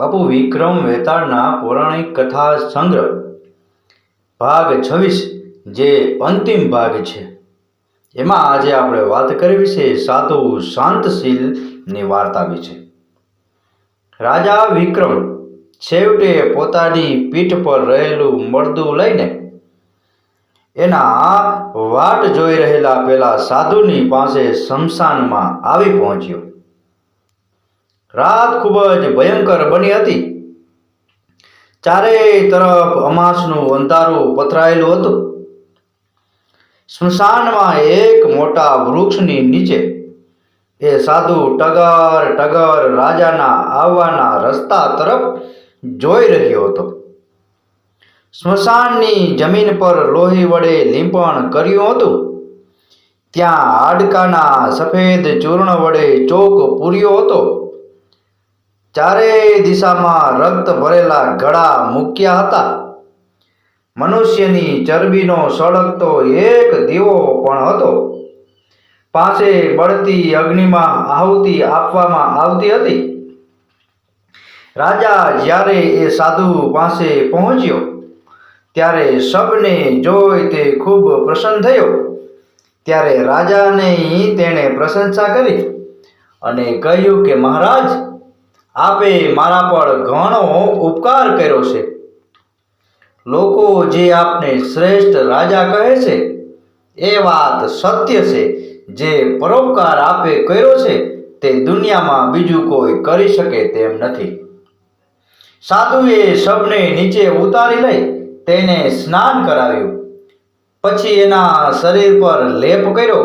બાપુ વિક્રમ વેતાળના પૌરાણિક કથા સંગ્રહ. ભાગ છવ્વીસ, જે અંતિમ ભાગ છે. એમાં આજે આપણે વાત કરવી છે સાધુ શાંતશીલની વાર્તા વિશે રાજા વિક્રમ છેવટે પોતાની પીઠ પર રહેલું મળદું લઈને એના વાટ જોઈ રહેલા પેલા સાધુની પાસે શમશાનમાં આવી પહોંચ્યો. રાત ખૂબ જ ભયંકર બની હતી. ચારેય તરફ અમાસનું અંધારું પથરાયેલું હતું. સ્મશાનમાં એક મોટા વૃક્ષની નીચે એ સાધુ ટગર ટગર રાજાના આવવાના રસ્તા તરફ જોઈ રહ્યો હતો. સ્મશાનની જમીન પર લોહી વડે લીંપણ કર્યું હતું. ત્યાં હાડકાના સફેદ ચૂર્ણ વડે ચોક પૂર્યો હતો. ચારેય દિશામાં રક્ત ભરેલા ગળા મૂક્યા હતા. મનુષ્યની ચરબીનો સળગતો એક દીવો પણ હતો. પાસે બળતી અગ્નિમાં આહુતિ આપવામાં આવતી હતી. રાજા જ્યારે એ સાધુ પાસે પહોંચ્યો, ત્યારે સબને જોઈ તે ખૂબ પ્રસન્ન થયો. ત્યારે રાજાને તેણે પ્રશંસા કરી અને કહ્યું કે મહારાજ આપે મારા પર ઘણો ઉપકાર કર્યો છે. લોકો જે આપને શ્રેષ્ઠ રાજા કહે છે, એ વાત સત્ય છે. જે પરોપકાર આપે કર્યો છે, તે દુનિયામાં બીજું કોઈ કરી શકે તેમ નથી. સાધુએ સબને નીચે ઉતારી લઈ તેને સ્નાન કરાવ્યું. પછી એના શરીર પર લેપ કર્યો,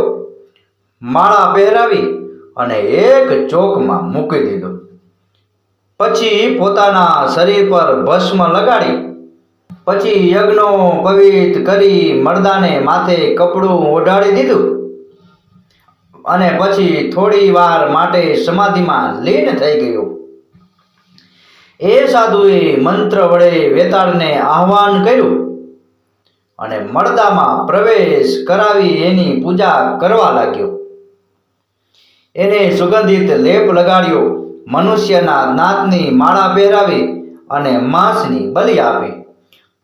માળા પહેરાવી અને એક ચોકમાં મૂકી દીધો. પછી પોતાના શરીર પર ભસ્મ લગાડી. પછી યજ્ઞો પવિત્ર કરી મરદાને માથે કપડું ઓઢાડી દીધું. અને પછી થોડી વાર માટે સમાધિમાં લીન થઈ ગયું. એ સાધુએ મંત્ર વડે વેતાળને આહ્વાન કર્યું અને મળદામાં પ્રવેશ કરાવી એની પૂજા કરવા લાગ્યો. એને સુગંધિત લેપ લગાડ્યો. મનુષ્યના નાતની માળા પહેરાવી અને માંસની બલિ આપી.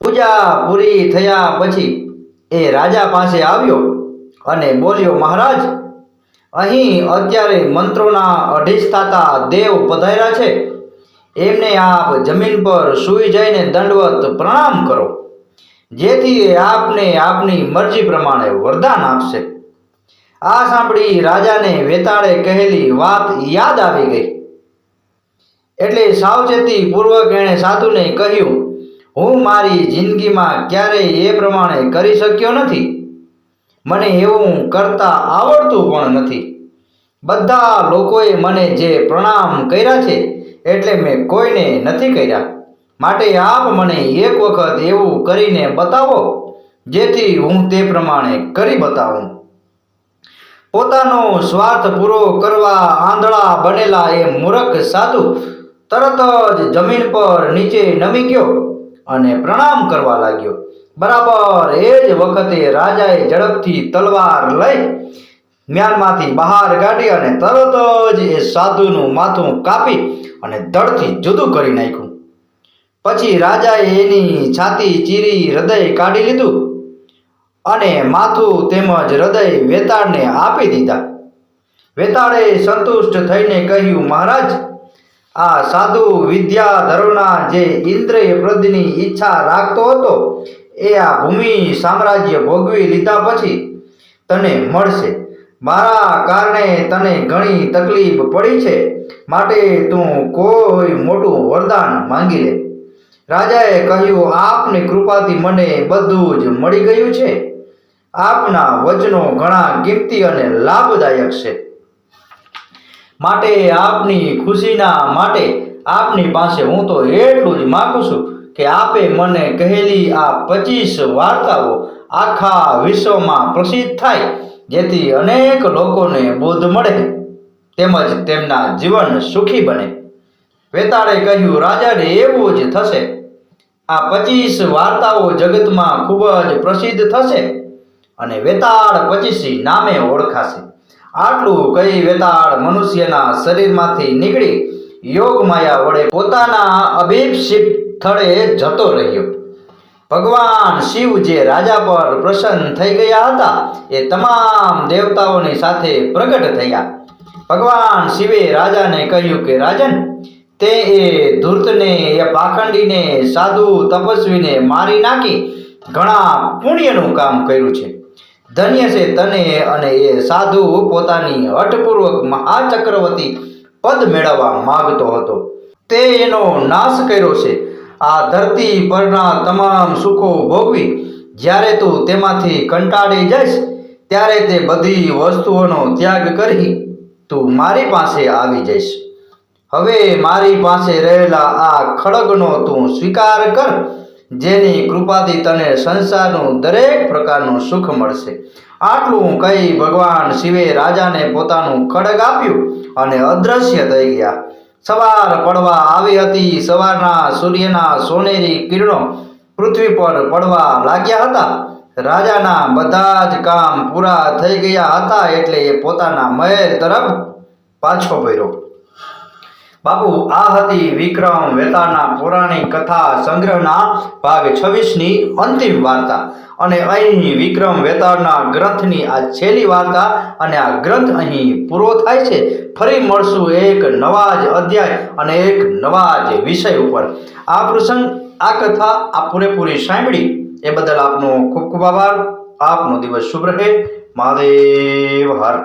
પૂજા પૂરી થયા પછી એ રાજા પાસે આવ્યો અને બોલ્યો, મહારાજ, અહીં અત્યારે મંત્રોના અધિષ્ઠાતા દેવ પધાર્યા છે. એમને આપ જમીન પર સૂઈ જઈને દંડવત પ્રણામ કરો, જેથી આપને આપની મરજી પ્રમાણે વરદાન આપશે. આ સાંભળી રાજાને વેતાળે કહેલી વાત યાદ આવી ગઈ. એટલે સાવચેતી પૂર્વક એણે સાધુને કહ્યું, હું મારી જિંદગીમાં ક્યારેય એ પ્રમાણે કરી શક્યો નથી. મને એવું કરતા આવડતું પણ નથી. બધા લોકોએ મને જે પ્રણામ કર્યા છે, એટલે મેં કોઈને નથી કર્યા. માટે આપ મને એક વખત એવું કરીને બતાવો, જેથી હું તે પ્રમાણે કરી બતાવું. પોતાનો સ્વાર્થ પૂરો કરવા આંધળા બનેલા એ મૂર્ખ સાધુ તરત જ જમીન પર નીચે નમી ગયો અને પ્રણામ કરવા લાગ્યો. બરાબર એ જ વખતે રાજાએ ઝડપથી તલવાર લઈ મ્યાનમાંથી બહાર કાઢી અને તરત જ એ સાધુનું માથું કાપી અને ધડથી જુદું કરી નાખ્યું. પછી રાજાએ એની છાતી ચીરી હૃદય કાઢી લીધું અને માથું તેમજ હૃદય વેતાળને આપી દીધા. વેતાળે સંતુષ્ટ થઈને કહ્યું, મહારાજ આ સાધુ વિદ્યાધરોના જે ઇન્દ્રિય પ્રદની ઈચ્છા રાખતો હતો, એ આ ભૂમિ સામ્રાજ્ય ભોગવી લીધા પછી તને મળશે. મારા કારણે તને ઘણી તકલીફ પડી છે, માટે તું કોઈ મોટું વરદાન માંગી લે. રાજાએ કહ્યું, આપની કૃપાથી મને બધું જ મળી ગયું છે. આપના વચનો ઘણા કિંમતી અને લાભદાયક છે. માટે આપની ખુશીના માટે આપની પાસે હું તો એટલું જ માગું છું કે આપે મને કહેલી આ પચીસ વાર્તાઓ આખા વિશ્વમાં પ્રસિદ્ધ થાય, જેથી અનેક લોકોને બોધ મળે તેમજ તેમના જીવન સુખી બને. વેતાળે કહ્યું, રાજાને એવું જ થશે. આ પચીસ વાર્તાઓ જગતમાં ખૂબ જ પ્રસિદ્ધ થશે અને વેતાળ પચીસી નામે ઓળખાશે. આટલું કહી વેતાળ મનુષ્યના શરીરમાંથી નીકળી યોગ માયા વડે પોતાના અભિપ્સિત સ્થળે જતો રહ્યો. ભગવાન શિવ જે રાજા પર પ્રસન્ન થઈ ગયા હતા, એ તમામ દેવતાઓની સાથે પ્રગટ થયા. ભગવાન શિવે રાજાને કહ્યું કે, રાજન, તે એ ધૂર્તને, એ પાખંડીને સાધુ તપસ્વીને મારી નાખી. ઘણા પુણ્યનું કામ કર્યું છે. ધન્ય છે તને અને એ સાધુ પોતાની હઠપૂર્વક મહાચક્રવર્તી પદ મેળવવા માગતો હતો. તે એનો નાશ કર્યો છે. આ ધરતી પરના તમામ સુખો ભોગવી જ્યારે તું તેમાંથી કંટાળી જઈશ, ત્યારે તે બધી વસ્તુઓનો ત્યાગ કરી તું મારી પાસે આવી જઈશ. હવે મારી પાસે રહેલા આ ખડગનો તું સ્વીકાર કર. જેની કૃપાથી તને સંસારનું દરેક પ્રકારનું સુખ મળશે. આટલું કહી ભગવાન શિવે રાજાને પોતાનું ખડગ આપ્યું અને અદ્રશ્ય થઈ ગયા. સવાર પડવા આવી હતી. સવારના સૂર્યના સોનેરી કિરણો પૃથ્વી પર પડવા લાગ્યા હતા. રાજાના બધા જ કામ પૂરા થઈ ગયા હતા એટલે એ પોતાના મહેલ તરફ પાછો ફર્યો. બાપુ આ હતી વિક્રમ વેતાળના પૌરાણિક કથા સંગ્રહના ભાગ છવ્વીસની અંતિમ વાર્તા. અને અહીં વિક્રમ વેતાળના ગ્રંથની આ છેલ્લી વાર્તા અને આ ગ્રંથ અહીં પૂરો થાય છે. ફરી મળશું એક નવા જ અધ્યાય અને એક નવા જ વિષય ઉપર. આ પ્રસંગ, આ કથા આ પૂરેપૂરી સાંભળી. એ બદલ આપનો ખૂબ ખૂબ આભાર. આપનો દિવસ શુભ રહે. મહાદેવ હર.